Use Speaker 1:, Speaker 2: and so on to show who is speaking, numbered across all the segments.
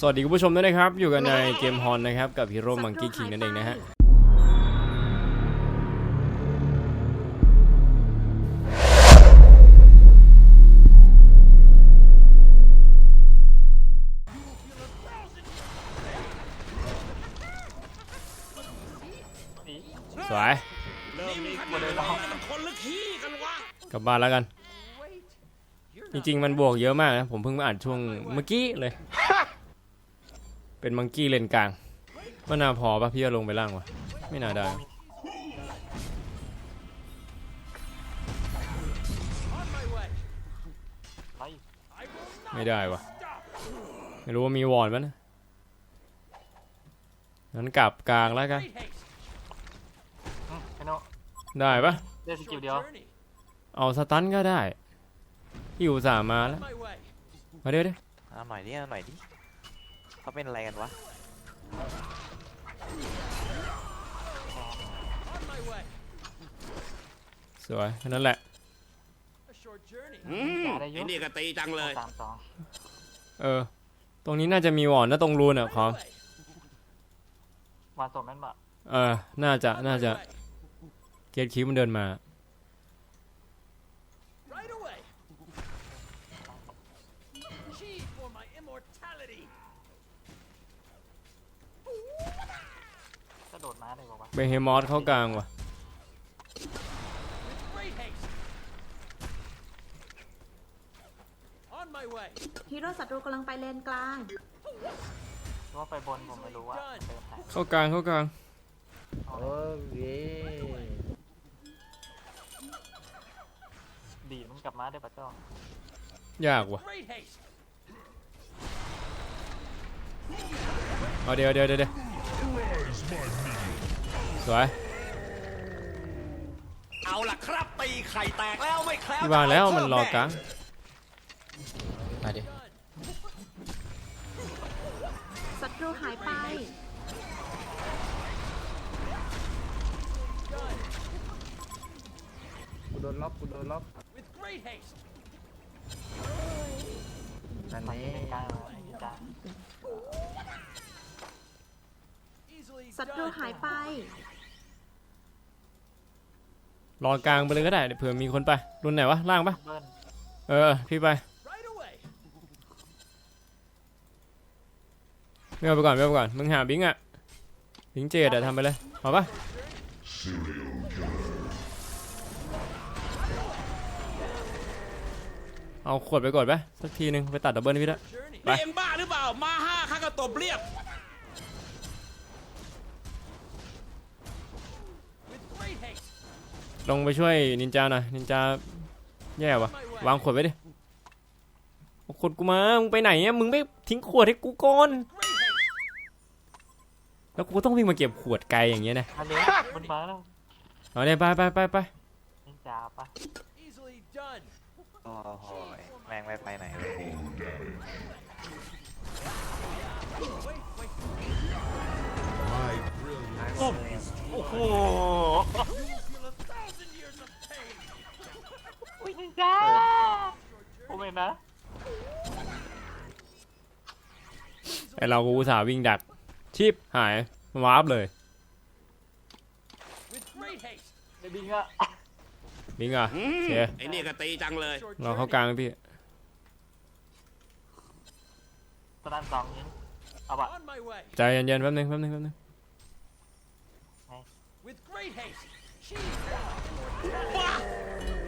Speaker 1: สวัสดีคุณผู้ชมด้วยนะครับ อยู่กันในเกมฮอนนะครับ กับฮีโร่มังกี้คิงนั่นเองนะฮะ สวย
Speaker 2: นี่มันขนาดนี้มันคนละขี้กันะ
Speaker 1: กลับบ้านแล้วกัน จริงๆ มันบวกเยอะมากนะ ผมเพิ่งมาอ่านช่วงเมื่อกี้เลย เป็นมังกี้เลนกลางมันน่าพอปะพี่จะลงไปล่างวะไม่น่าได้
Speaker 3: ไล่
Speaker 1: ไม่ได้วะไม่รู้ว่ามีวอร์ดมั้ยนะงั้นกลับกลางแล้วกัน
Speaker 3: อืมไอ้โน่
Speaker 1: ได้ปะ
Speaker 3: ได้สกิลเดียว
Speaker 1: เอาสตันก็ได้พี่อุตส่าห์มาแล้วมาเดี๋ยวเดี๋ยว
Speaker 4: เอาหน่อยดิเอาหน่อยดิ เขาเป็นอะไรกันวะ
Speaker 1: สวยแค่นั้นแหละ
Speaker 2: อืมไอ้นี่ก็ตีจังเลย
Speaker 3: สามสอง
Speaker 1: เออ ตรงนี้น่าจะมีวอร์ดนะตรงรูนอะขอ
Speaker 3: วานสมแม่นบะ
Speaker 1: เออ น่าจะน่าจะเกตคิวมันเดินมา
Speaker 2: Right away. Gee, for my immortality.
Speaker 3: กระโดดม้าได้บอกว่า
Speaker 1: เบเฮมอสเข้ากลางว่ะ
Speaker 2: Great haste. On my way.
Speaker 5: ฮีโร่ศัตรูกำลังไปเลนกลาง
Speaker 3: หรือว่าไปบนผมไม่รู้ว่าเดินไหน
Speaker 1: เข้ากลางเข้ากลาง
Speaker 3: เอา
Speaker 6: โอ้
Speaker 3: เลย
Speaker 6: ย
Speaker 3: ดีดมันกลับมาได้ปะเจ้ายา
Speaker 1: กว่ะ
Speaker 2: Great haste.
Speaker 1: เอาเดี๋ยวเดี๋ยวเดี๋ยวเดี๋ยว สวย
Speaker 2: เอาล่ะครับตีไข่แตกแล้วไม่แคล้ว
Speaker 1: ที่วางแล้วมันรอกลางมาดิ
Speaker 5: ศัตรูหายไป
Speaker 6: กูโดนล็อกกูโดนล็อก
Speaker 2: With great haste.
Speaker 6: นั่น
Speaker 3: ไป
Speaker 6: นี่
Speaker 3: เล่นกลางเลยจ้า
Speaker 2: Easily
Speaker 5: ศัตรู
Speaker 2: done.
Speaker 5: หายไป
Speaker 1: รอกลางไปเลยก็ได้เผื่อมีคนไปรุ่นไหนวะล่างปะ
Speaker 3: เบิ้ล
Speaker 1: เออพี่ไป
Speaker 2: Right away.
Speaker 1: ไม่เอาไปก่อนไม่เอาไปก่อนมึงหาบิงอะบิงเจดอะทำไปเลยเอาปะเอาขวดไปก่อนปะสักทีนึงไปตัดดับเบิลให้พี่ด้วย
Speaker 2: Journey.
Speaker 1: ไป
Speaker 2: นี่เอ็งบ้าหรือเปล่ามาห้าข้าก็ตบเรียบ
Speaker 1: ลงไปช่วยนินจาหน่อยนินจาแย่วะวางขวดไว้ดิเอาขวดกูมา มึงไปไหนอะมึงไม่ทิ้งขวดให้กูก่อน
Speaker 2: Great haste.
Speaker 1: แล้วกูก็ต้องวิ่งมาเก็บขวดไกลอย่างเงี้ยนะ
Speaker 3: มาเลยบนมาแล้ว
Speaker 1: เอาเนี่ยไปไปไปไป
Speaker 3: นินจาปะ
Speaker 2: Easily done.
Speaker 4: โอ้โหยแม่งไม่ไปไหนเลย
Speaker 2: Wait, wait.
Speaker 3: โอ้โห
Speaker 2: Feel a thousand years of pain.
Speaker 3: อุ้ยนินจาโอ้เม นนะ
Speaker 1: ไอเรากูอุตส่าห์วิ่งดักชิปหายวาร์ปเลย
Speaker 2: With great haste.
Speaker 3: ไอ้บิงอะ
Speaker 1: บิงอะ
Speaker 2: อื
Speaker 1: โอ
Speaker 2: ม
Speaker 1: เค
Speaker 2: ไอ้นี่ก็ตีจังเลย
Speaker 1: เราเข้ากลางพี่
Speaker 3: ตอนนั้นสองยิงเอาปะ
Speaker 2: On my way.
Speaker 1: ใจเย็นๆแป๊บนึงแป๊บนึงแป๊บนึง
Speaker 2: With great haste. Gee, ว้า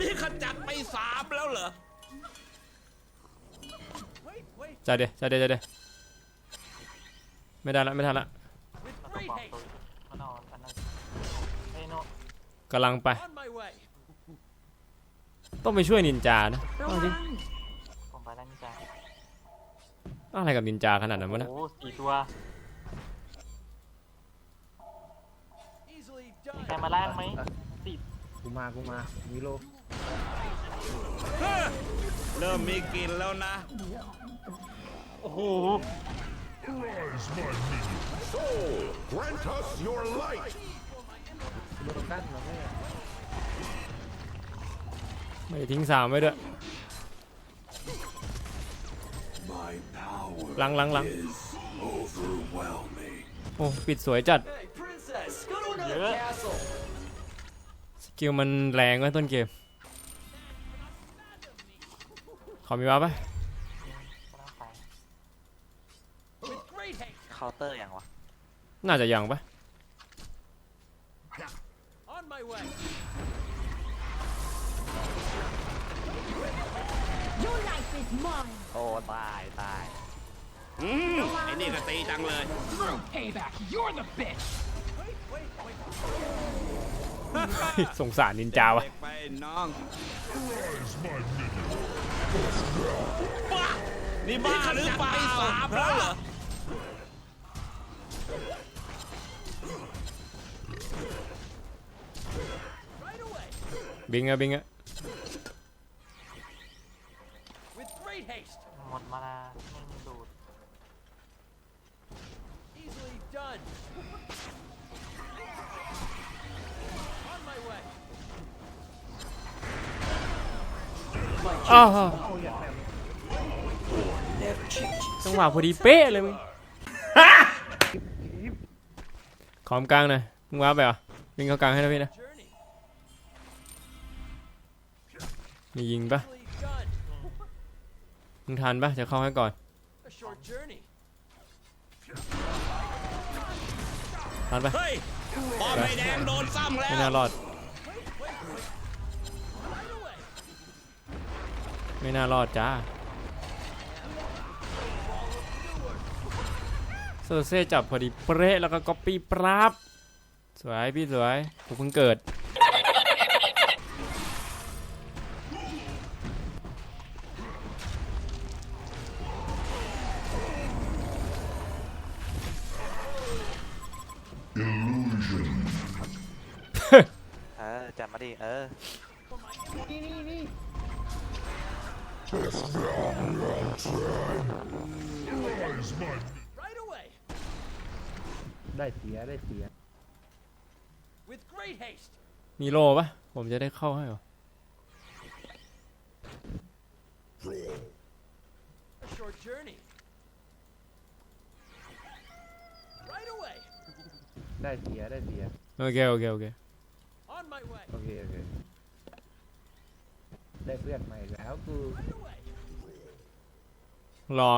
Speaker 2: นี่ขจัดไปสามแล้วเหรอ Wait, wait.
Speaker 1: ใจเดียวใจเดียวใจเดียวไม่ได้ละไม่ทันละ
Speaker 2: With
Speaker 3: มันต้อง
Speaker 2: great
Speaker 3: ปลอม
Speaker 2: haste.
Speaker 3: ตัวมันเอาอันนั้นไอ้โน่
Speaker 1: กำลังไป
Speaker 2: On my way.
Speaker 1: ต้องไปช่วยนินจานะ
Speaker 5: ระ
Speaker 1: เอา
Speaker 5: วั
Speaker 1: ดิ
Speaker 5: ง
Speaker 3: ผมไปแล้วนินจา
Speaker 1: อะไรกับนินจาขนาดนั้นวะเนะ
Speaker 3: โอ้โหสี่ตัว
Speaker 2: Easily
Speaker 3: มี
Speaker 2: done.
Speaker 3: ใครมาล่างไหมสี่
Speaker 6: กูมากูมาวิโล
Speaker 2: เริ่มมีกลิ่นแล้วนะ
Speaker 3: โอ้โห
Speaker 7: Grant us your light.
Speaker 6: โดนกั้นมาไม่
Speaker 1: ไม่ทิ้งสามไว้ด้วย
Speaker 7: My power
Speaker 1: หลังหลังหลัง
Speaker 7: is overwhelming.
Speaker 1: โอ้ ปิดสวยจัด
Speaker 3: เยอ
Speaker 1: สกิลมันแรงไว้ต้นเกม ขอมีว้าปะ
Speaker 4: เคาน์เตอร์อย่างวะ
Speaker 1: น่าจะยังปะ
Speaker 2: On my way
Speaker 4: โอ้ตายตาย
Speaker 2: อืมไอ้นี่ก็ตีจังเลย
Speaker 3: payback you're the bitch
Speaker 1: สงสารนินจาวะ
Speaker 2: เด็กไปน้องบ้านี่บ้าหรือเปล่าสามแล้วเหรอ
Speaker 1: บิงอะบิงอะ
Speaker 2: With great haste
Speaker 3: หมดมานาไม่มีดูด
Speaker 2: easily done On my way
Speaker 1: อ้าวจังหวะพอดีเป๊ะเลยมึง ขอมกลางหน่อยมึงว้าไปเหรอวิ่งเข้ากลางให้นะพี่นะมียิงปะมึงทันปะจะเข้าให้ก่อนทันปะ
Speaker 2: เฮ้ยบอลใบแดงโดนซ้ำแล้
Speaker 1: ไม่น่ารอด ไม่น่ารอดจ้า โซเซ่จับพอดีเป๊ะแล้วก็ก๊อปปี้ปราบสวยพี่สวยผมเพิ่งเกิด
Speaker 4: เออจับมาดิ เออ
Speaker 2: right away
Speaker 6: ได้เสียได้เสีย
Speaker 2: with great haste
Speaker 1: มีโลปะผมจะได้เข้าให้เหรอ
Speaker 2: a short journey right away
Speaker 6: ได้เสียได้เสีย
Speaker 1: โอเค โอเค โอเค
Speaker 2: on my way
Speaker 6: โอเคโอเค ได้เพื่อนใหม่แล้วกู
Speaker 2: right away
Speaker 1: รอ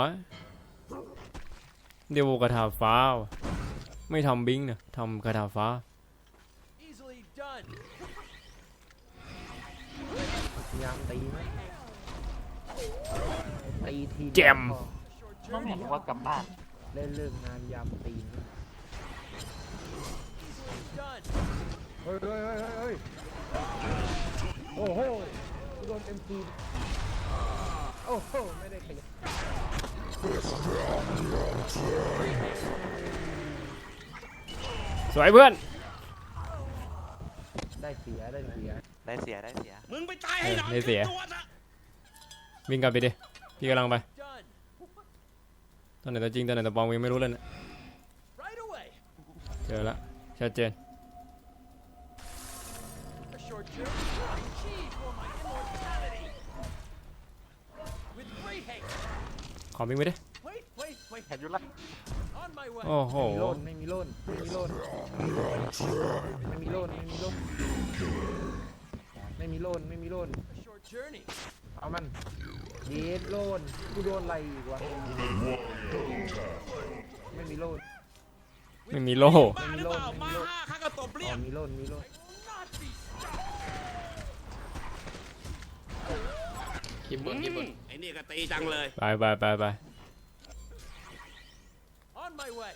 Speaker 1: เดี๋ยวกระถาฟ้าวะ ไม่ทำบิงนะทำกระถาฟ้า
Speaker 2: easily done
Speaker 6: พยายามตีไหมตีที
Speaker 1: แจ่ม
Speaker 6: พอ
Speaker 2: a short
Speaker 3: ต้อง
Speaker 2: journey
Speaker 3: เห็นว่ากลับบ้าน
Speaker 6: ได้เลิกงานยามตีน
Speaker 2: easily done
Speaker 6: เฮ้ยเฮ้ยเฮ้ยเฮ้ยโอ้โหกูโดนเอ็มจีโอ้โห ไม่ได้ขยับ
Speaker 1: สวยเพื่อน
Speaker 6: ได้เสียได้เสีย
Speaker 4: ได้เสียได้เสีย
Speaker 2: มึงไปตายให้หนอน
Speaker 1: เออได้เสีย
Speaker 2: ตัวนะ
Speaker 1: วิ่งกลับไปดิ พี่กำลังไป
Speaker 2: done
Speaker 1: ตอนไหนตัวจริงตอนไหนตัวปลอมยังไม่รู้เลยนะ
Speaker 2: right away
Speaker 1: เจอละชัดเจน
Speaker 2: a short journey achieve for my immortality with great haste
Speaker 1: ขอวิ่งไปดิ
Speaker 2: wait wait wait
Speaker 3: เห็นอยู่ละ
Speaker 2: on my way
Speaker 1: โอ้โห
Speaker 6: ไม่มีโล่นไม่มีโล่นไม่มีโล่นไม่มีโล่นไม่มีโล่นไม่มีโล่น
Speaker 2: a short journey
Speaker 6: เอามันเยสโล่นกูโดนอะไรอีกวะไม่มีโล่น
Speaker 1: ไม่มีโล่
Speaker 2: บ้าหรือเปล่ามาห้าข้าก็ตบเรี
Speaker 6: อ๋
Speaker 2: ย
Speaker 6: อกมีโล่นมีโล่น
Speaker 2: not be
Speaker 8: คิมบนคิมบน
Speaker 2: ไอ้นี่ก็ตีจังเลย
Speaker 1: ไปไปไปไป
Speaker 2: on my way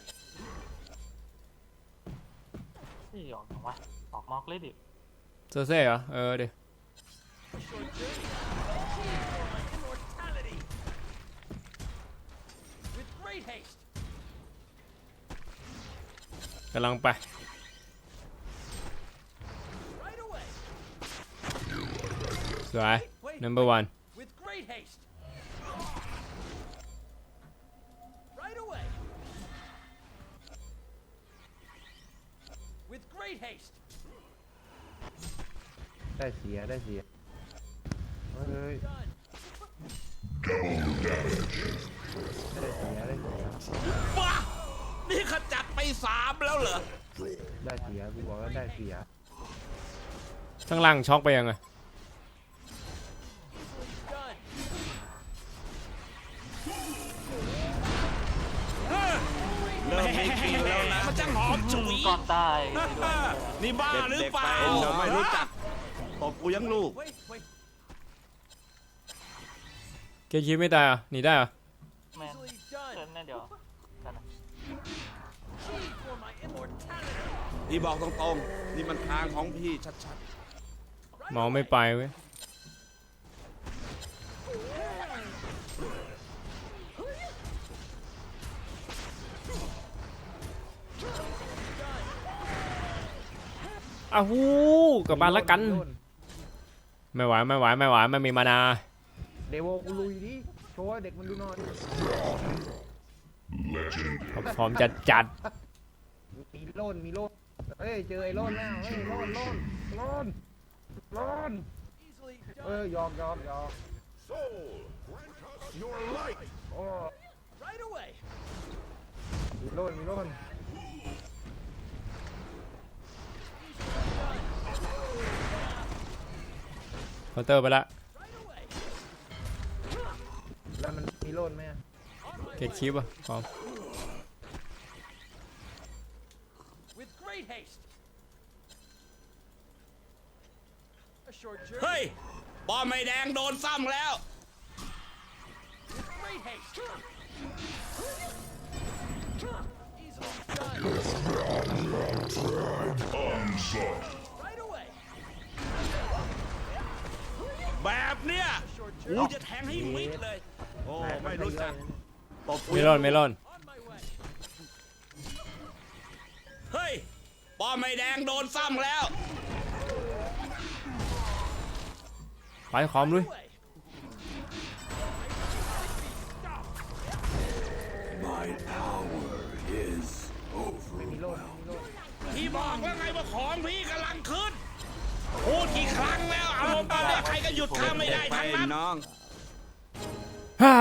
Speaker 3: นี่ออกอย่างวะออกมอกเลยดิ
Speaker 1: โซเซ่เหรอ เออเดี๋ยว
Speaker 2: a short journey achieve for my immortality with great haste
Speaker 1: กำลังไป
Speaker 2: right away
Speaker 1: สวย
Speaker 2: wait
Speaker 1: number one
Speaker 2: with great haste Haste
Speaker 6: ได้เสียได้เสียเฮ้ย
Speaker 2: done
Speaker 6: ได้เสียได้เสีย
Speaker 2: บ้านี่ขจัดไปสามแล้วเหรอ
Speaker 6: ได้เสียกูบอกว่าได้เสีย
Speaker 1: ข้างล่างช็อกไปยังไง
Speaker 2: เริ่มมีกลิ่นแล้วนะ มันจะหอมฉุย
Speaker 3: ก่อนตาย
Speaker 2: นี่บ้าหรือเปล่า
Speaker 8: เราไม่รู้จักตบกูยังลูก
Speaker 1: เกคิดไม่ตายเหรอะหนีได้เหรอะ
Speaker 3: แมนเชิญนะเดี๋ยวกันนะ
Speaker 8: พี่บอกตรงๆนี่มันทางของพี่ชัด
Speaker 1: เมาไม่ไปเว้ย อ้าวหูกลับบ้านแล้วกัน ไม่ไหวไม่ไหวไม่ไหวไม่มีมานา
Speaker 6: เดโวกูลุยดิโชว์ให้เด็กมันดูหน่อย
Speaker 1: พร้อมจะจัด
Speaker 6: มีโล่นมีโล่นเฮ้ยเจอไอ้โล่นแล้วเฮ้ยโล่นโล่นโล่นโล่นเอ้ยยอมยอมยอม
Speaker 7: Your light.
Speaker 6: โอ้
Speaker 2: Right away.
Speaker 6: มีโล่นมีโล่น
Speaker 1: เคาน์เตอร์ไปละ
Speaker 6: แล้วมันมีโล่นไหมอะ
Speaker 1: เกตคิปอะพร้อม
Speaker 2: With great haste. A short journey. เฮ้ยบอมไม่แดงโดนซ้ำแล้ว With great haste. Easily done. Right กูจะแทงให้มิดเลย
Speaker 8: ๆโอ้ไม่รู้จักตบกู
Speaker 1: เม
Speaker 8: ยัง
Speaker 1: ลอนเมลอน
Speaker 2: On my way. เฮ้ยบอมไม่แดงโดนซ้ำแล้ว
Speaker 1: ไปขอมลุย
Speaker 2: Away.
Speaker 7: My power is
Speaker 6: มีโล่น
Speaker 7: overwhelmed.
Speaker 6: มีโล่น
Speaker 2: พี่บอกแล้วไงว่าของพี่กำลังขึ้น พูดกี่ครั้งแล้วอารมณ์ตอนนี้ใครก็หยุดข้าไม่ได้
Speaker 8: ไป
Speaker 2: ทั้งนั้น
Speaker 8: น้อง
Speaker 1: ฮ่า